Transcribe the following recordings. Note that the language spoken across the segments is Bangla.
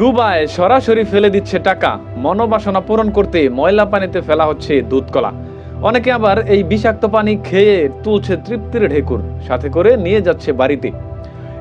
ডুবায় সরাসরি ফেলে দিচ্ছে টাকা। মনোবাসনা পূরণ করতে ময়লা পানিতে ফেলা হচ্ছে দুধকলা। অনেকে আবার এই বিষাক্ত পানি খেয়ে তুলছে তৃপ্তির ঢেকুর, সাথে করে নিয়ে যাচ্ছে বাড়িতে।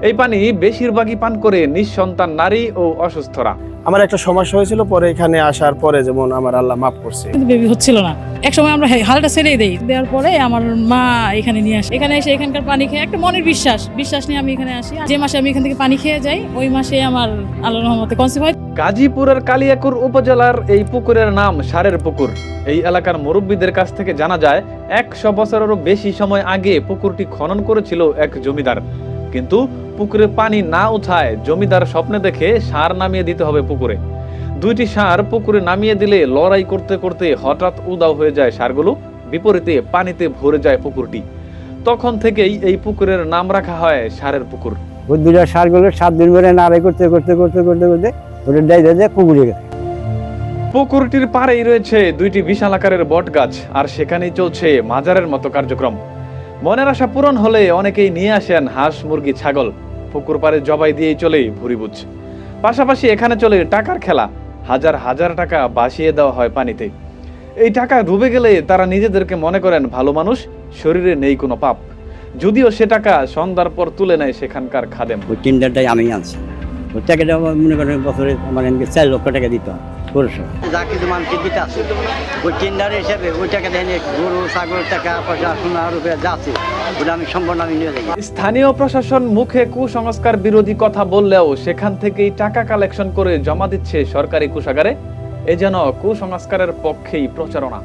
এই পানি বেশিরভাগই পান করে নিঃসন্তান নারী ও অসুস্থরা। আমার একটা সমস্যা হয়েছিল পরে এখানে আসার পরে যেমন আমার আল্লাহ মাফ করছে। বেবি হচ্ছিল না। এক সময় আমরা হালটা ছেড়েই দেই। দেওয়ার পরে আমার মা এখানে নিয়ে আসে। এখানে এসে এখানকার পানি খেয়ে একটা মনের বিশ্বাস। বিশ্বাস নিয়ে আমি এখানে আসি। যে মাসে আমি এখান থেকে পানি খেয়ে যাই ওই মাসে আমার আল্লাহ রহমতে কনসিভ হয়। গাজীপুরের কালিয়াকুর উপজেলার এই পুকুরের নাম সারের পুকুর। এই এলাকার মুরব্বীদের কাছ থেকে জানা যায় একশো বছরেরও বেশি সময় আগে পুকুরটি খনন করেছিল এক জমিদার। কিন্তু পুকুরে পানি না উঠায় জমিদার স্বপ্নে দেখে সার নামিয়ে দিতে হবে পুকুরে। দুইটি সার পুকুরে নামিয়ে দিলে লড়াই করতে করতে হঠাৎ উদাও হয়ে যায় সারগুলো বিপরীতে পানিতে ভরে যায় পুকুরটি। তখন থেকেই এই পুকুরের নাম রাখা হয় সারের পুকুর। ওই দুটা সারগুলো সাত দিন ধরে নাড়াই করতে করতে করতে করতে করতে ওটা ডাই দিয়ে পুকুরে গেছে। পুকুরটির পাড়েই রয়েছে দুইটি বিশাল আকারের বট গাছ আর সেখানেই চলছে মাজারের মতো কার্যক্রম। মনের আশা পূরণ হলে অনেকেই নিয়ে আসেন হাঁস মুরগি ছাগল। পুকুর পাড়ে জবাই দিয়েই চলে বুঝছে। পাশাপাশি এখানে চলে টাকার খেলা। হাজার হাজার টাকা বাসিয়ে দেওয়া হয় পানিতে। এই টাকা ডুবে গেলে তারা নিজেদেরকে মনে করেন ভালো মানুষ, শরীরে নেই কোনো পাপ। যদিও সে টাকা সন্ধ্যার পর তুলে নেয় সেখানকার খাদেম। ওই টেন্ডারটাই আমি আনছি। টাকাটা মনে করেন বছরে আমার চার লক্ষ টাকা দিতে হয়। পৌরসভা যা কিছু মানুষকে দিতে আছে। ওই টেন্ডার হিসেবে ওই টাকা দিয়ে গরু ছাগল টাকা পয়সা সোনা রূপে যা আছে ওটা আমি সম্পূর্ণ আমি নিয়ে যাই স্থানীয় প্রশাসন মুখে কুসংস্কার বিরোধী কথা বললেও সেখান থেকেই টাকা কালেকশন করে জমা দিচ্ছে সরকারি কোষাগারে। এ যেন কুসংস্কারের পক্ষেই প্রচারণা।